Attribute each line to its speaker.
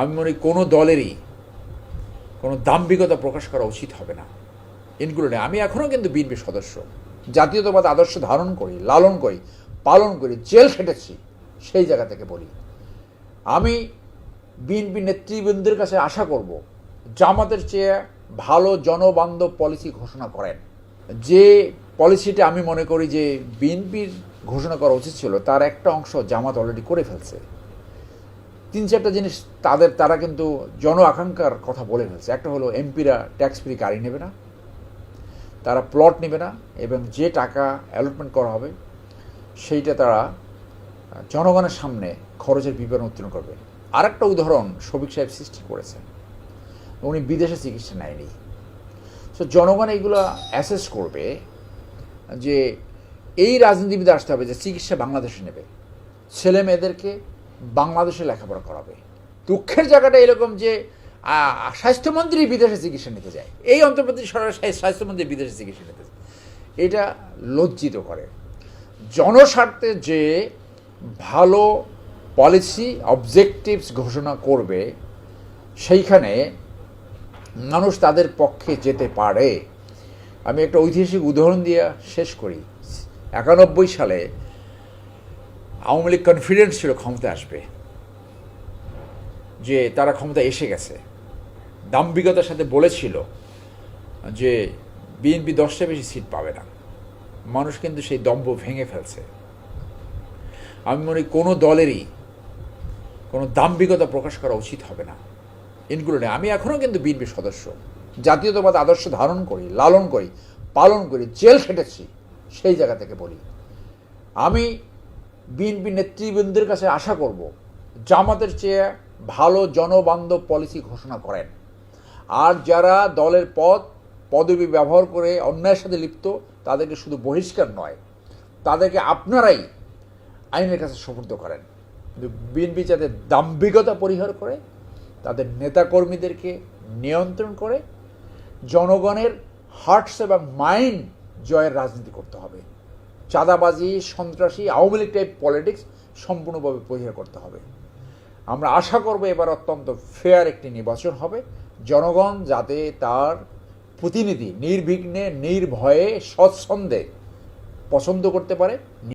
Speaker 1: আমি মনে কোনো দলেরই কোনো দাম্ভিকতা প্রকাশ করা উচিত হবে না। ইনক্লুডিং আমি এখনও কিন্তু বিএনপির সদস্য। জাতীয়তাবাদ আদর্শ ধারণ করি, লালন করি, পালন করি, জেল খেটেছি, সেই জায়গা থেকে বলি। আমি বিএনপি নেতৃবৃন্দের কাছে আশা করব, জামাতের চেয়ে ভালো জনবান্ধব পলিসি ঘোষণা করেন। যে পলিসিটা আমি মনে করি যে বিএনপির ঘোষণা করা উচিত ছিল, তার একটা অংশ জামাত অলরেডি করে ফেলছে। তিন চারটা জিনিস তাদের, তারা কিন্তু জন আকাঙ্ক্ষার কথা বলে ফেলছে। একটা হলো এমপিরা ট্যাক্স ফ্রি গাড়ি নেবে না, তারা প্লট নেবে না, এবং যে টাকা অ্যালটমেন্ট করা হবে, সেইটা তারা জনগণের সামনে খরচের বিবরণ উত্তীর্ণ করবে। আর একটা উদাহরণ শফিক সাহেব সৃষ্টি করেছেন। উনি বিদেশে চিকিৎসা নেয়নি। সো জনগণ এইগুলো অ্যাসেস করবে যে এই রাজনীতিবিদ আসতে হবে যে চিকিৎসা বাংলাদেশে নেবে। ছেলে মেয়েদেরকে বাংলাদেশে লেখাপড়া করাবে। দুঃখের জায়গাটা এরকম যে স্বাস্থ্যমন্ত্রী বিদেশে চিকিৎসা নিতে যায়। এই অন্তর্বর্তী সরকার স্বাস্থ্যমন্ত্রী বিদেশে চিকিৎসা নিতে যায়। এটা লজ্জিত করে। জনস্বার্থে যে ভালো পলিসি অবজেক্টিভস ঘোষণা করবে, সেইখানে মানুষ তাদের পক্ষে যেতে পারে। আমি একটা ঐতিহাসিক উদাহরণ দিয়ে শেষ করি। একানব্বই সালে আওয়ামী লীগ কনফিডেন্স ছিল ক্ষমতা আসবে, যে তারা ক্ষমতা এসে গেছে। দাম্ভিকতার সাথে বলেছিল যে বিএনপি দশটা বেশি সিট পাবে না। মানুষ কিন্তু সেই দম্ভ ভেঙে ফেলছে। আমি মনে কোনো দলেরই কোনো দাম্ভিকতা প্রকাশ করা উচিত হবে না। ইনক্লুডিং আমি এখনও কিন্তু বিএনপির সদস্য। জাতীয়তাবাদ আদর্শ ধারণ করি, লালন করি, পালন করি, জেল খেটেছি, সেই জায়গা থেকে বলি। আমি বিএনপি নেতৃবৃন্দের কাছে আশা করব জামাতের চেয়ে ভালো জনবান্ধব পলিসি ঘোষণা করেন। আর যারা দলের পদ, পদবি ব্যবহার করে অন্যায়ের সাথে লিপ্ত, তাদেরকে শুধু বহিষ্কার নয়, তাদেরকে আপনারাই আইনের কাছে সুপর্দ করেন। কিন্তু বিএনপি যাতে দাম্ভিকতা পরিহার করে, তাদের নেতাকর্মীদেরকে নিয়ন্ত্রণ করে, জনগণের হার্টস এবং মাইন্ড জয়ের রাজনীতি করতে হবে। চাঁদাবাজি, সন্ত্রাসী, আওয়ামী লীগ টাইপ পলিটিক্স সম্পূর্ণভাবে পরিহার করতে হবে। আমরা আশা করব এবার অত্যন্ত ফেয়ার একটি নির্বাচন হবে। জনগণ যাতে তার প্রতিনিধি নির্বিঘ্নে, নির্ভয়ে, স্বচ্ছন্দে পছন্দ করতে পারে